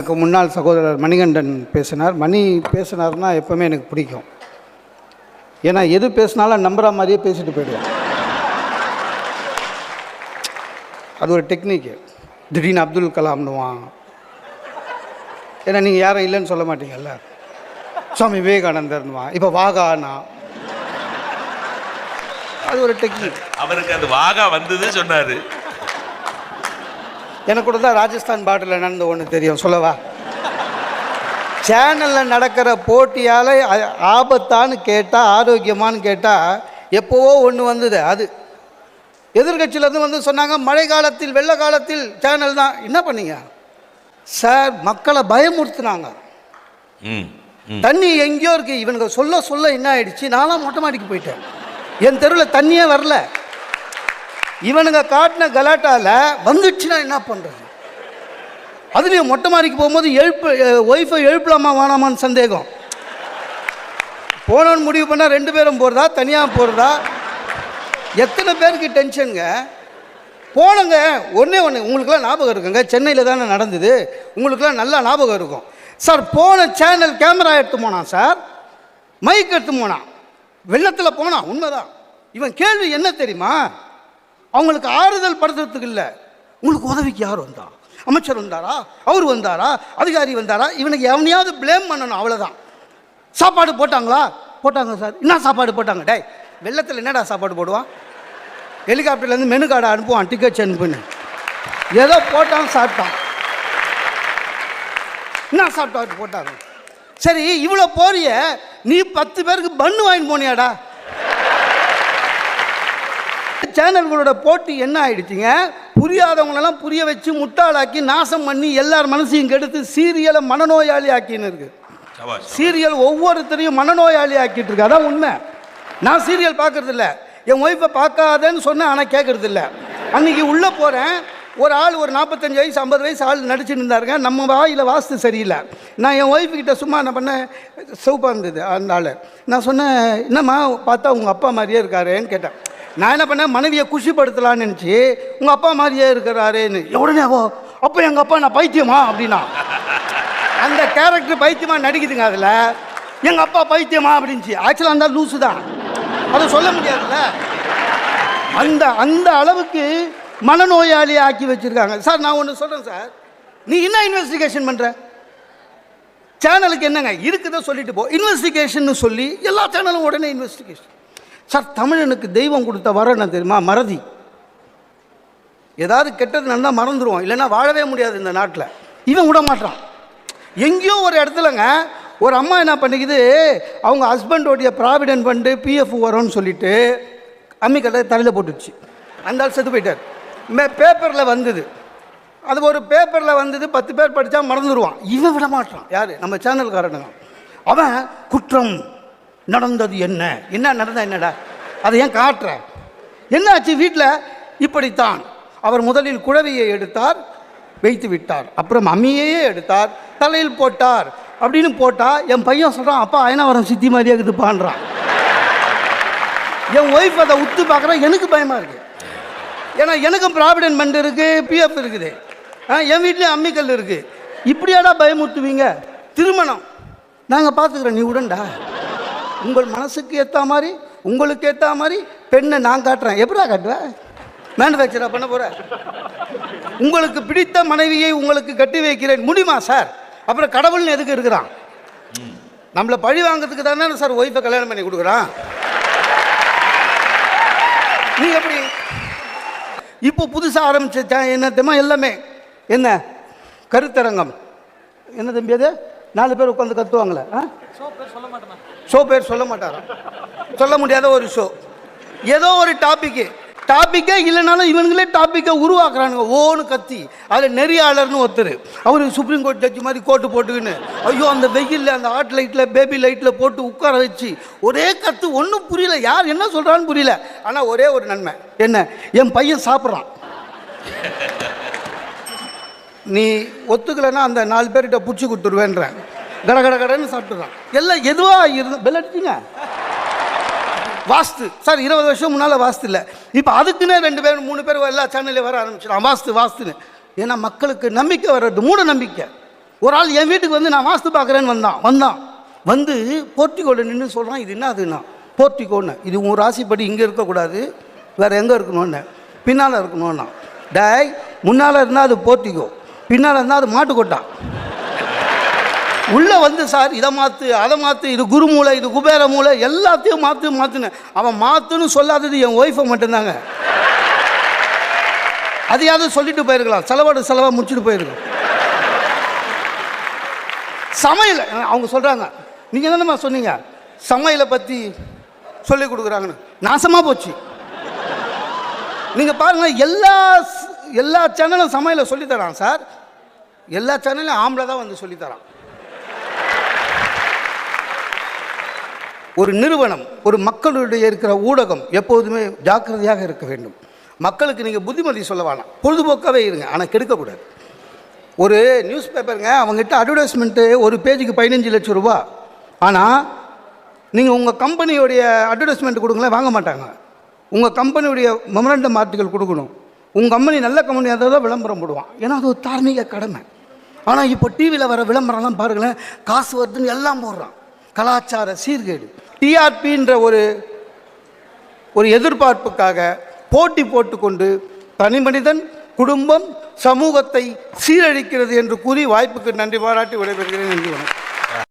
எனக்கு முன்னாள் சகோதரர் மணிகண்டன் பேசினார். மணி பேசினார்னா எப்போவுமே எனக்கு பிடிக்கும். ஏன்னா எது பேசினாலும் நம்புற மாதிரியே பேசிட்டு போயிடுவான். அது ஒரு டெக்னிக்கு. திடீர்னு அப்துல் கலாம்னுவான். ஏன்னா நீங்கள் யாரும் இல்லைன்னு சொல்ல மாட்டீங்கல்ல? சுவாமி விவேகானந்தர்னுவான். இப்போ வாகானா? அது ஒரு டெக்னிக். அவருக்கு அது வாகா வந்தது சொன்னார். எனக்கு கூட தான் ராஜஸ்தான் பாட்டில் நடந்த ஒன்று தெரியும் சொல்லவா? சேனலில் நடக்கிற போட்டியால் ஆபத்தான்னு கேட்டால் ஆரோக்கியமான்னு கேட்டால் எப்போவோ ஒன்று வந்தது அது. எதிர்கட்சியிலேருந்து வந்து சொன்னாங்க மழை காலத்தில் வெள்ள காலத்தில் சேனல் தான். என்ன பண்ணீங்க? சார் மக்களை பயமுறுத்துனாங்க. தண்ணி எங்கேயோ இருக்கு. இவனுங்க சொல்ல சொல்ல என்ன ஆயிடுச்சு? நான்லாம் மொட்டை மாடிக்கு போயிட்டேன். என் தெருவில் தண்ணியே வரல. இவனுங்க காட்டின கலாட்டால வந்துடுச்சுன்னா என்ன பண்ணுறது அதுலேயும் மொட்டை மாடிக்கு போகும்போது எழுப்பு ஒய்ஃபை எழுப்பலாமா வேணாமான்னு சந்தேகம். போனோன்னு முடிவு பண்ணால் ரெண்டு பேரும் போகிறதா தனியாக போகிறதா எத்தனை பேருக்கு டென்ஷனுங்க போனங்க ஒன்றே ஒன்று உங்களுக்குலாம் ஞாபகம் இருக்குங்க சென்னையில் தானே நடந்தது உங்களுக்குலாம் நல்லா ஞாபகம் இருக்கும். சார் போன சேனல் கேமரா எடுத்து போனான் சார். மைக் எடுத்து போனான். வெள்ளத்தில் போனான் உண்மைதான். இவன் கேள்வி என்ன தெரியுமா? அவங்களுக்கு ஆறுதல் படுத்துறதுக்கு இல்லை. உங்களுக்கு உதவிக்கு யார் வந்தா? அமைச்சர் வந்தாரா? அவர் வந்தாரா? அதிகாரி வந்தாரா? இவனுக்கு எவனையாவது ப்ளேம் பண்ணணும் அவ்வளோதான் சாப்பாடு போட்டாங்களா? போட்டாங்க சார். என்ன சாப்பாடு போட்டாங்க? டேய் வெள்ளத்தில் என்னடா சாப்பாடு போடுவான்? ஹெலிகாப்டர்லேருந்து மெனு கார்டை அனுப்புவான் டிக்கெட்ஸ் அனுப்புன்னு. ஏதோ போட்டான் சாப்பிட்டான். என்ன சாப்பிட்டாட்டு போட்டாங்க சரி இவ்வளோ போறிய நீ பத்து பேருக்கு பண்ணு வாங்கி போனியாடா? சேனல்களோட போட்டி என்ன ஆயிடுச்சுங்க? புரியாதவங்களெல்லாம் புரிய வச்சு முட்டாளாக்கி நாசம் பண்ணி எல்லார் மனசையும் கெடுத்து சீரியலை மனநோயாளி ஆக்கின்னு இருக்கு சீரியல் ஒவ்வொருத்தரையும் மனநோயாளி ஆக்கிட்டு இருக்கு அதான் உண்மை. நான் சீரியல் பார்க்கறது இல்ல என் ஒய்ஃபை பார்க்காதேன்னு சொன்னேன் ஆனால் கேட்கறது இல்ல அன்னைக்கு உள்ளே போகிறேன் ஒரு ஆள் ஒரு நாற்பத்தஞ்சு வயசு ஐம்பது வயசு ஆள் நடிச்சுட்டு இருந்தாருங்க. நம்ம வாயில் வாஸ்து சரியில்லை. நான் என் ஒய்ஃப் கிட்ட சும்மா என்ன பண்ணேன் சிவப்பாக இருந்தது அந்த ஆள் நான் சொன்னேன் என்னம்மா பார்த்தா உங்கள் அப்பா மாதிரியே இருக்காரேன்னு கேட்டேன். நான் என்ன பண்ணேன் மனைவியை குஷிப்படுத்தலான்னு நினச்சி உங்கள் அப்பா மாதிரியே இருக்கிறாரேன்னு. உடனே ஓ அப்போ எங்கள் அப்பா நான் பைத்தியமா? அப்படின்னா. அந்த கேரக்டர் பைத்தியமாக நடிக்குதுங்க அதில். எங்கள் அப்பா பைத்தியமா? அப்படின்ச்சு. ஆக்சுவலாக அந்த லூஸு தான். அதை சொல்ல முடியாதுல்ல. அந்த அந்த அளவுக்கு மனநோயாளி ஆக்கி வச்சிருக்காங்க. சார் நான் ஒன்று சொல்கிறேன் சார். நீ என்ன இன்வெஸ்டிகேஷன் பண்ணுற சேனலுக்கு என்னங்க? இருக்குதோ சொல்லிட்டு போ. இன்வெஸ்டிகேஷன் சொல்லி எல்லா சேனலும் உடனே இன்வெஸ்டிகேஷன் சார் தமிழனுக்கு தெய்வம் கொடுத்த வரம் என்ன தெரியுமா? மறதி. ஏதாவது கெட்டது நடந்தால் மறந்துடுவோம் இல்லைன்னா வாழவே முடியாது இந்த நாட்டில். இவன் விட மாட்டான் எங்கேயோ ஒரு இடத்துலங்க ஒரு அம்மா என்ன பண்ணிக்குது? அவங்க ஹஸ்பண்டோடைய ப்ராவிடென்ட் ஃபண்டு பிஎஃப் வரும்னு சொல்லிட்டு அம்மிக்கட்டை தலையில் போட்டுடுச்சு. அந்த ஆள் செத்து போயிட்டார். மே பேப்பரில் வந்தது. அது ஒரு பேப்பரில் வந்தது பத்து பேர் படித்தா மறந்துடுவான் இவன் விட மாட்டான். யார்? நம்ம சேனல்காரனுங்க அவன் குற்றம் நடந்தது என்ன? என்ன நடந்தா என்னடா? அதை ஏன் காட்டுற? என்னாச்சு வீட்டில் இப்படித்தான். அவர் முதலில் குழவியை எடுத்தார் வைத்து விட்டார். அப்புறம் அம்மியையே எடுத்தார் தலையில் போட்டார். அப்படின்னு போட்டால் என் பையன் சொல்கிறான் அப்பா அயனாவரம் சித்தி மாதிரியே இருக்குதுப்பான்றான். என் ஒய்ஃப் அதை உத்து பார்க்குறான் எனக்கு பயமாக இருக்குது ஏன்னா எனக்கும் ப்ராவிடென்ட் ஃபண்ட் இருக்குது பிஎஃப் இருக்குது. ஆ, என் வீட்லேயும் அம்மிக்கல் இருக்குது இப்படியாடா பயமுறுத்துவீங்க? திருமணம். நாங்கள் பார்த்துக்குறோம் நீ உடன்டா. உங்கள் மனசுக்கு ஏற்ற மாதிரி உங்களுக்கு ஏற்ற மாதிரி பெண்ணை நான் காட்டுறேன். எப்படா காட்டுவேன் மேனுஃபேக்சராக பண்ண போகிற உங்களுக்கு பிடித்த மனைவியை உங்களுக்கு கட்டி வைக்கிறேன். முடியுமா சார்? அப்புறம் கடவுள்னு எதுக்கு இருக்கிறான்? நம்மளை பழி வாங்குறதுக்கு தானே சார் ஒய்ஃபை கல்யாணம் பண்ணி கொடுக்குறான். நீ எப்படி இப்போ புதுசாக ஆரம்பிச்ச என்ன தெரியுமா? எல்லாமே. என்ன? கருத்தரங்கம். என்ன தம்பி அது? நாலு பேர் உட்காந்து கத்துவாங்களே ஷோ பேர் சொல்ல மாட்டாராம் சொல்ல முடியாத ஒரு ஷோ. ஏதோ ஒரு டாபிக்கு டாப்பிக்கே இல்லைனாலும் இவனுங்களே டாப்பிக்கை உருவாக்குறானுங்க. ஓன்னு கத்தி. அதில் நெறியாளர்னு ஒருத்தர். அவர் சுப்ரீம் கோர்ட் ஜட்ஜி மாதிரி கோட்டு போட்டுக்கின்னு ஐயோ அந்த வெயிலில் அந்த ஹாட் லைட்டில் பேபி லைட்டில் போட்டு உட்கார வச்சு ஒரே கத்து ஒன்றும் புரியல. யார் என்ன சொல்கிறான்னு புரியல. ஆனால் ஒரே ஒரு நன்மை. என்ன? என் பையன் சாப்பிட்றான். நீ ஒத்துக்கலைன்னா அந்த நாலு பேர்கிட்ட பிடிச்சி கொடுத்துருவேன்றேன். கட கட கடன்னு சாப்பிட்டுறான். எல்லாம் எதுவாக இருந்து பெல் அடிச்சிங்க. வாஸ்து. சார் இருபது வருஷம் முன்னால் வாஸ்து இல்லை. இப்போ அதுக்குன்னே ரெண்டு பேர் மூணு பேர் எல்லா சேனல்லையும் வர ஆரம்பிச்சிடும். வாஸ்து வாஸ்துன்னு. ஏன்னா மக்களுக்கு நம்பிக்கை வர்றது மூட நம்பிக்கை. ஒரு ஆள் என் வீட்டுக்கு வந்து நான் வாஸ்து பார்க்குறேன்னு வந்தான் வந்தான். வந்து போர்ட்டிகோல நின்று சொல்கிறான் இது என்ன அதுன்னா? போர்ட்டிகோன்னு இது உன் ராசிப்படி இங்கே இருக்கக்கூடாது வேறு எங்கே இருக்கணும்னு. பின்னால் இருக்கணும்னா. டேய் முன்னால் இருந்தால் அது போர்ட்டிகோ பின்னால் இருந்தால் அது மாட்டுக்கொட்டா. உள்ளே வந்து சார் இதை மாற்று அதை மாற்று இது குரு மூளை இது குபேர மூளை எல்லாத்தையும் மாற்று மாற்றுனேன் அவன் மாற்றுன்னு சொல்லாதது என் ஒய்ஃபை மட்டும்தாங்க. அதையாவது சொல்லிட்டு போயிருக்கலாம். செலவாடு செலவாக முடிச்சுட்டு போயிருக்கோம் சமையல் அவங்க சொல்கிறாங்க நீங்கள் என்னென்னமா சொன்னீங்க? சமையலை பற்றி சொல்லி கொடுக்குறாங்கன்னு. நாசமாக போச்சு. நீங்கள் பாருங்கள் எல்லா எல்லா சேனலும் சமையலை சொல்லித்தரான் சார். எல்லா சேனலும் ஆம்பளை தான் வந்து சொல்லித்தரான் ஒரு நிறுவனம் ஒரு மக்களுடைய இருக்கிற ஊடகம் எப்போதுமே ஜாக்கிரதையாக இருக்க வேண்டும். மக்களுக்கு நீங்கள் புத்திமதி சொல்ல வேணாம். பொழுதுபோக்காகவே இருங்க ஆனால் கெடுக்கக்கூடாது. ஒரு நியூஸ் பேப்பருங்க அவங்ககிட்ட அட்வர்டைஸ்மெண்ட்டு ஒரு பேஜுக்கு பதினஞ்சு லட்சம் ரூபா. ஆனால் நீங்கள் உங்கள் கம்பெனியோடைய அட்வர்டைஸ்மெண்ட் கொடுங்களேன் வாங்க மாட்டாங்க. உங்கள் கம்பெனியுடைய மெமரண்டம் ஆர்டிக்கல் கொடுக்கணும். உங்கள் கம்பெனி நல்ல கம்பெனியாக இருந்தால் தான் விளம்பரம் போடுவான். ஏன்னா அது ஒரு தார்மீக கடமை. ஆனால் இப்போ டிவியில் வர விளம்பரம்லாம் பாருங்களேன் காசு வருதுன்னு எல்லாம் போடுறான். கலாச்சார சீர்கேடு. டிஆர்பின்ற ஒரு ஒரு எதிர்பார்ப்புக்காக போட்டி போட்டுக்கொண்டு தனி மனிதன் குடும்பம் சமூகத்தை சீரழிக்கிறது என்று கூறி வாய்ப்புக்கு நன்றி பாராட்டி விடைபெறுகிறேன். நன்றி வணக்கம்.